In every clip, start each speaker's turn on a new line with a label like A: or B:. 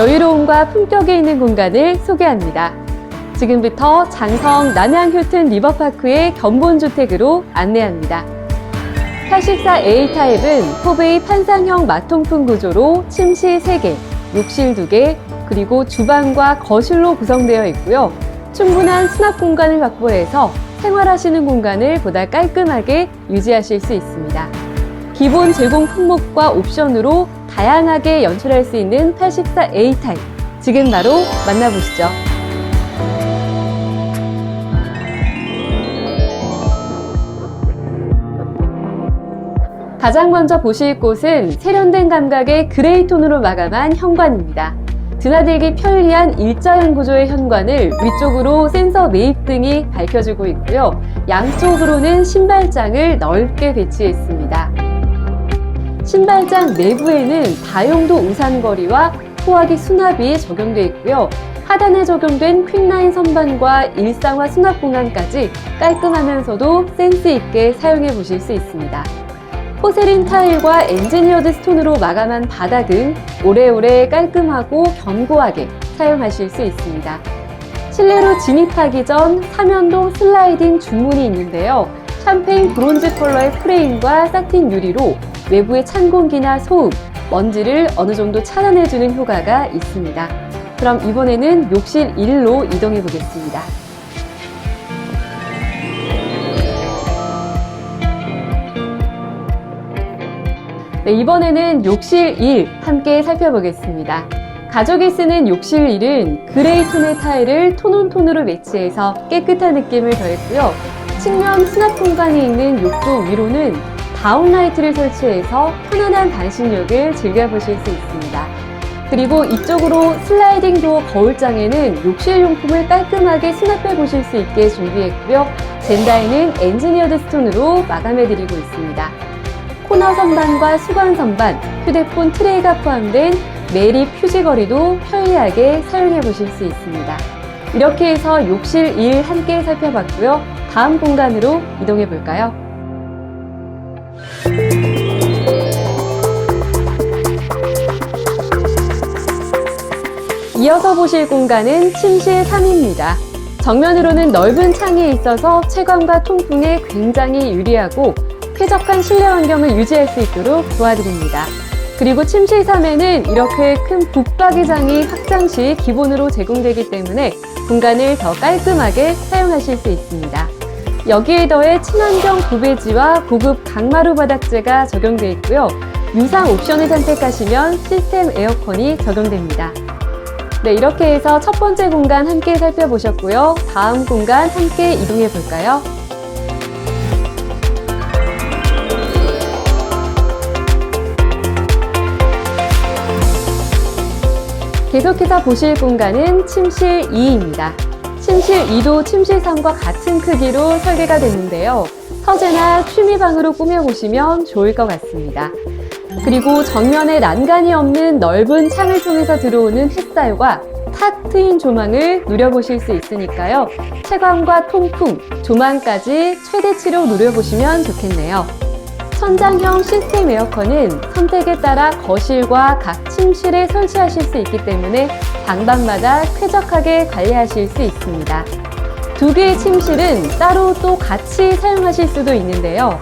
A: 여유로움과 품격이 있는 공간을 소개합니다. 지금부터 장성 남양 휴튼 리버파크의 견본주택으로 안내합니다. 84A 타입은 포베이 판상형 마통풍 구조로 침실 3개, 욕실 2개, 그리고 주방과 거실로 구성되어 있고요. 충분한 수납 공간을 확보해서 생활하시는 공간을 보다 깔끔하게 유지하실 수 있습니다. 기본 제공 품목과 옵션으로 다양하게 연출할 수 있는 84A 타입. 지금 바로 만나보시죠. 가장 먼저 보실 곳은 세련된 감각의 그레이 톤으로 마감한 현관입니다. 드나들기 편리한 일자형 구조의 현관을 위쪽으로 센서 매입 등이 밝혀주고 있고요. 양쪽으로는 신발장을 넓게 배치했습니다. 신발장 내부에는 다용도 우산거리와 호화기 수납이 적용되어 있고요. 하단에 적용된 퀵라인 선반과 일상화 수납 공간까지 깔끔하면서도 센스 있게 사용해 보실 수 있습니다. 포세린 타일과 엔지니어드 스톤으로 마감한 바닥은 오래오래 깔끔하고 견고하게 사용하실 수 있습니다. 실내로 진입하기 전 삼연동 슬라이딩 중문이 있는데요. 샴페인 브론즈 컬러의 프레임과 사틴 유리로 외부의 찬 공기나 소음, 먼지를 어느 정도 차단해주는 효과가 있습니다. 그럼 이번에는 욕실 1로 이동해 보겠습니다. 네, 이번에는 욕실 1 함께 살펴보겠습니다. 가족이 쓰는 욕실 1은 그레이 톤의 타일을 톤온톤으로 매치해서 깨끗한 느낌을 더했고요. 측면 수납 공간이 있는 욕조 위로는 다운라이트를 설치해서 편안한 반신욕을 즐겨보실 수 있습니다. 그리고 이쪽으로 슬라이딩 도어 거울장에는 욕실 용품을 깔끔하게 수납해 보실 수 있게 준비했고요. 젠다에는 엔지니어드 스톤으로 마감해 드리고 있습니다. 코너 선반과 수건 선반, 휴대폰 트레이가 포함된 매립 휴지거리도 편리하게 사용해 보실 수 있습니다. 이렇게 해서 욕실 1 함께 살펴봤고요. 다음 공간으로 이동해 볼까요? 이어서 보실 공간은 침실 3입니다. 정면으로는 넓은 창이 있어서 채광과 통풍에 굉장히 유리하고 쾌적한 실내 환경을 유지할 수 있도록 도와드립니다. 그리고 침실 3에는 이렇게 큰 북박이장이 확장 시 기본으로 제공되기 때문에 공간을 더 깔끔하게 사용하실 수 있습니다. 여기에 더해 친환경 구배지와 고급 강마루 바닥재가 적용되어 있고요. 유상 옵션을 선택하시면 시스템 에어컨이 적용됩니다. 네, 이렇게 해서 첫 번째 공간 함께 살펴보셨고요. 다음 공간 함께 이동해 볼까요? 계속해서 보실 공간은 침실 2입니다. 침실 2도 침실 3과 같은 크기로 설계가 됐는데요. 서재나 취미방으로 꾸며보시면 좋을 것 같습니다. 그리고 정면에 난간이 없는 넓은 창을 통해서 들어오는 햇살과 탁 트인 조망을 누려보실 수 있으니까요. 채광과 통풍, 조망까지 최대치로 누려보시면 좋겠네요. 천장형 시스템 에어컨은 선택에 따라 거실과 각 침실에 설치하실 수 있기 때문에 방방마다 쾌적하게 관리하실 수 있습니다. 두 개의 침실은 따로 또 같이 사용하실 수도 있는데요.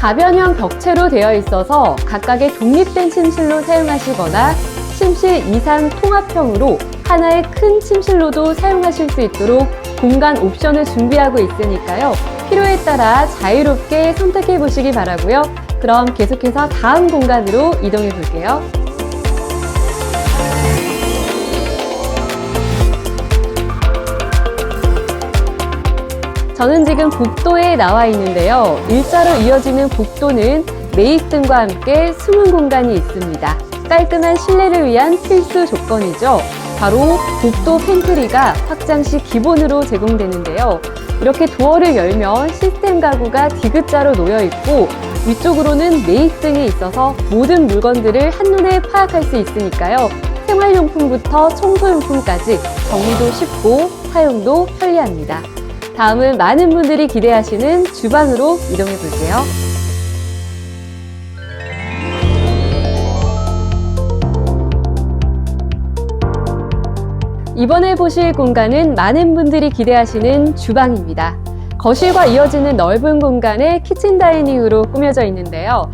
A: 가변형 벽체로 되어 있어서 각각의 독립된 침실로 사용하시거나 침실 이상 통합형으로 하나의 큰 침실로도 사용하실 수 있도록 공간 옵션을 준비하고 있으니까요. 필요에 따라 자유롭게 선택해 보시기 바라고요. 그럼 계속해서 다음 공간으로 이동해 볼게요. 저는 지금 복도에 나와 있는데요. 일자로 이어지는 복도는 매입등과 함께 숨은 공간이 있습니다. 깔끔한 실내를 위한 필수 조건이죠. 바로 복도 팬트리가 확장 시 기본으로 제공되는데요. 이렇게 도어를 열면 시스템 가구가 D자로 놓여 있고 위쪽으로는 매입등이 있어서 모든 물건들을 한눈에 파악할 수 있으니까요. 생활용품부터 청소용품까지 정리도 쉽고 사용도 편리합니다. 다음은 많은 분들이 기대하시는 주방으로 이동해 볼게요. 이번에 보실 공간은 많은 분들이 기대하시는 주방입니다. 거실과 이어지는 넓은 공간에 키친 다이닝으로 꾸며져 있는데요.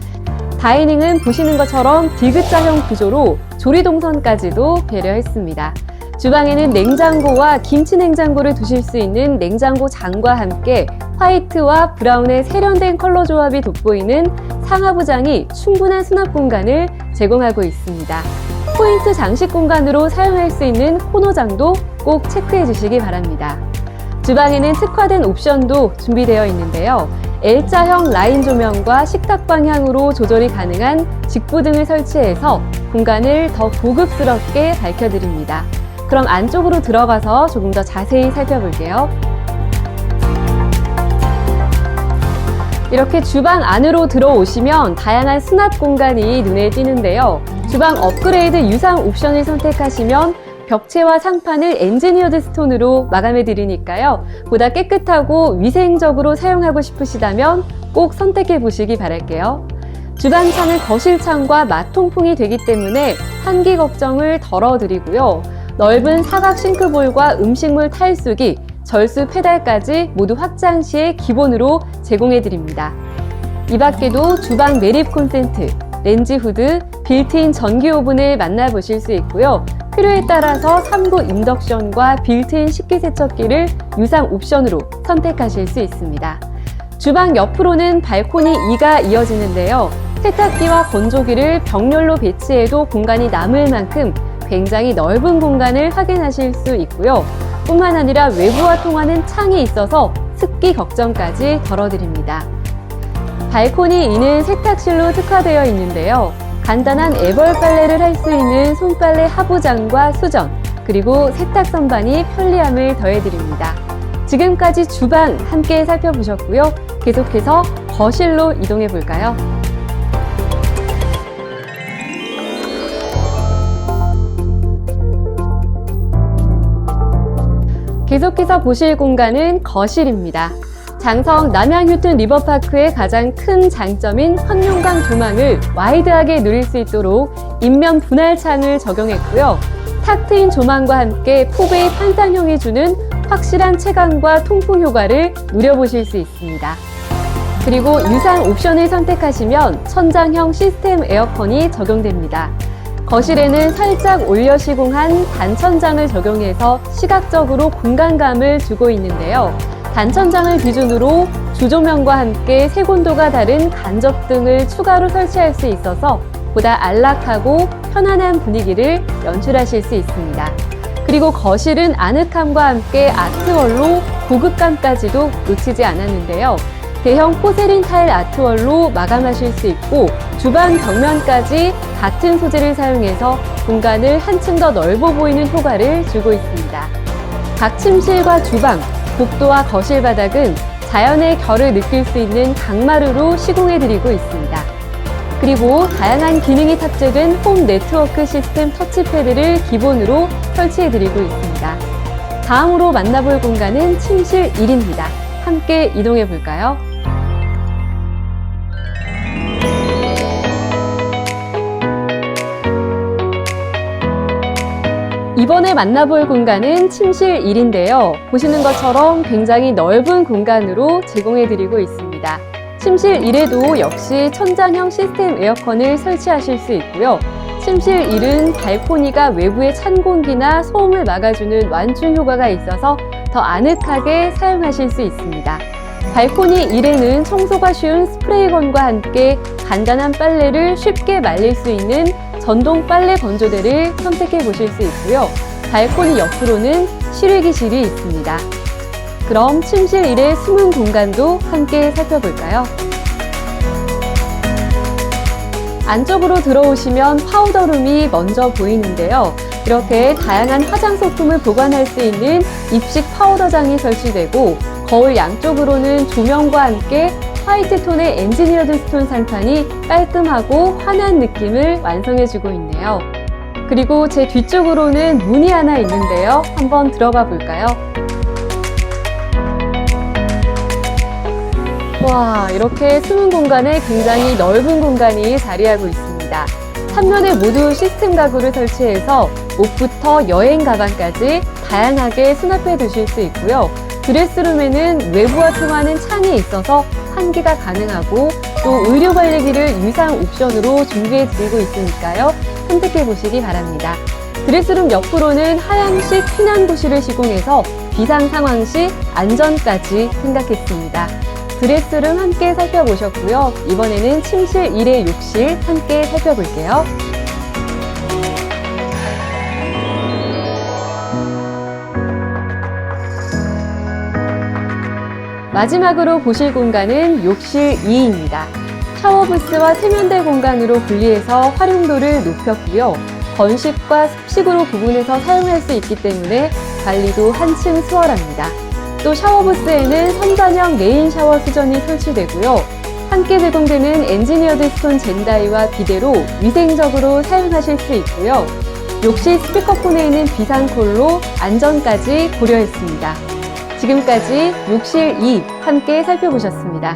A: 다이닝은 보시는 것처럼 디귿자형 구조로 조리 동선까지도 배려했습니다. 주방에는 냉장고와 김치 냉장고를 두실 수 있는 냉장고 장과 함께 화이트와 브라운의 세련된 컬러 조합이 돋보이는 상하부 장이 충분한 수납 공간을 제공하고 있습니다. 포인트 장식 공간으로 사용할 수 있는 코너장도 꼭 체크해 주시기 바랍니다. 주방에는 특화된 옵션도 준비되어 있는데요. L자형 라인 조명과 식탁 방향으로 조절이 가능한 직부 등을 설치해서 공간을 더 고급스럽게 밝혀드립니다. 그럼 안쪽으로 들어가서 조금 더 자세히 살펴볼게요. 이렇게 주방 안으로 들어오시면 다양한 수납 공간이 눈에 띄는데요. 주방 업그레이드 유상 옵션을 선택하시면 벽체와 상판을 엔지니어드 스톤으로 마감해 드리니까요. 보다 깨끗하고 위생적으로 사용하고 싶으시다면 꼭 선택해 보시기 바랄게요. 주방창은 거실창과 마통풍이 되기 때문에 환기 걱정을 덜어드리고요. 넓은 사각 싱크볼과 음식물 탈수기, 절수 페달까지 모두 확장 시에 기본으로 제공해 드립니다. 이 밖에도 주방 매립 콘센트, 렌지 후드, 빌트인 전기 오븐을 만나보실 수 있고요. 필요에 따라서 3구 인덕션과 빌트인 식기세척기를 유상 옵션으로 선택하실 수 있습니다. 주방 옆으로는 발코니 2가 이어지는데요. 세탁기와 건조기를 벽렬로 배치해도 공간이 남을 만큼 굉장히 넓은 공간을 확인하실 수 있고요. 뿐만 아니라 외부와 통하는 창이 있어서 습기 걱정까지 덜어드립니다. 발코니 2는 세탁실로 특화되어 있는데요. 간단한 애벌 빨래를 할 수 있는 손빨래 하부장과 수전, 그리고 세탁 선반이 편리함을 더해드립니다. 지금까지 주방 함께 살펴보셨고요. 계속해서 거실로 이동해 볼까요? 계속해서 보실 공간은 거실입니다. 장성 남양 휴튼 리버파크의 가장 큰 장점인 황룡강 조망을 와이드하게 누릴 수 있도록 인면 분할 창을 적용했고요. 탁 트인 조망과 함께 폭의 판상형이 주는 확실한 체감과 통풍 효과를 누려보실 수 있습니다. 그리고 유상 옵션을 선택하시면 천장형 시스템 에어컨이 적용됩니다. 거실에는 살짝 올려 시공한 단천장을 적용해서 시각적으로 공간감을 주고 있는데요. 단천장을 기준으로 주조명과 함께 색온도가 다른 간접등을 추가로 설치할 수 있어서 보다 안락하고 편안한 분위기를 연출하실 수 있습니다. 그리고 거실은 아늑함과 함께 아트월로 고급감까지도 놓치지 않았는데요. 대형 포세린 타일 아트월로 마감하실 수 있고 주방 벽면까지 같은 소재를 사용해서 공간을 한층 더 넓어 보이는 효과를 주고 있습니다. 각 침실과 주방, 복도와 거실 바닥은 자연의 결을 느낄 수 있는 강마루로 시공해드리고 있습니다. 그리고 다양한 기능이 탑재된 홈 네트워크 시스템 터치패드를 기본으로 설치해드리고 있습니다. 다음으로 만나볼 공간은 침실 1입니다. 함께 이동해 볼까요? 이번에 만나볼 공간은 침실 1인데요. 보시는 것처럼 굉장히 넓은 공간으로 제공해드리고 있습니다. 침실 1에도 역시 천장형 시스템 에어컨을 설치하실 수 있고요. 침실 1은 발코니가 외부의 찬 공기나 소음을 막아주는 완충 효과가 있어서 더 아늑하게 사용하실 수 있습니다. 발코니 1에는 청소가 쉬운 스프레이건과 함께 간단한 빨래를 쉽게 말릴 수 있는 전동 빨래 건조대를 선택해 보실 수 있고요. 발코니 옆으로는 실외기실이 있습니다. 그럼 침실 1의 숨은 공간도 함께 살펴볼까요? 안쪽으로 들어오시면 파우더룸이 먼저 보이는데요. 이렇게 다양한 화장 소품을 보관할 수 있는 입식 파우더장이 설치되고 거울 양쪽으로는 조명과 함께 화이트 톤의 엔지니어드 스톤 상판이 깔끔하고 환한 느낌을 완성해주고 있네요. 그리고 제 뒤쪽으로는 문이 하나 있는데요. 한번 들어가 볼까요? 와, 이렇게 숨은 공간에 굉장히 넓은 공간이 자리하고 있습니다. 3면에 모두 시스템 가구를 설치해서 옷부터 여행 가방까지 다양하게 수납해 두실 수 있고요. 드레스룸에는 외부와 통하는 창이 있어서 환기가 가능하고 또 의료 관리기를 유상 옵션으로 준비해 드리고 있으니까요. 선택해 보시기 바랍니다. 드레스룸 옆으로는 하향식 피난구실을 시공해서 비상 상황 시 안전까지 생각했습니다. 드레스룸 함께 살펴보셨고요. 이번에는 침실 1의 욕실 함께 살펴볼게요. 마지막으로 보실 공간은 욕실 2입니다. 샤워 부스와 세면대 공간으로 분리해서 활용도를 높였고요. 건식과 습식으로 구분해서 사용할 수 있기 때문에 관리도 한층 수월합니다. 또 샤워 부스에는 선반형 메인 샤워 수전이 설치되고요. 함께 제공되는 엔지니어드 스톤 젠다이와 비데로 위생적으로 사용하실 수 있고요. 욕실 스피커폰에 있는 비상콜로 안전까지 고려했습니다. 지금까지 욕실 2 함께 살펴보셨습니다.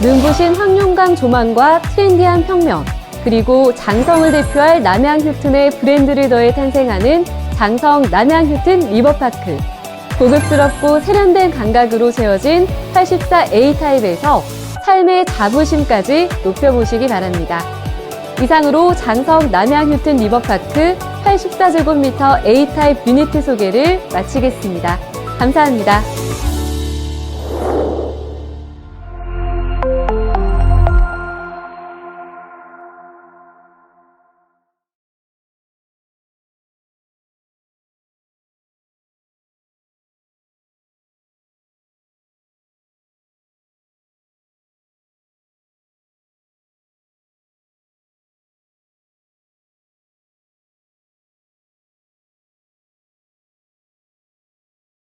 A: 눈부신 황룡강 조망과 트렌디한 평면, 그리고 장성을 대표할 남양 휴튼의 브랜드를 더해 탄생하는 장성 남양 휴튼 리버파크. 고급스럽고 세련된 감각으로 세워진 84A 타입에서 삶의 자부심까지 높여보시기 바랍니다. 이상으로 장성 남양 휴튼 리버파크 84제곱미터 A타입 유니트 소개를 마치겠습니다. 감사합니다.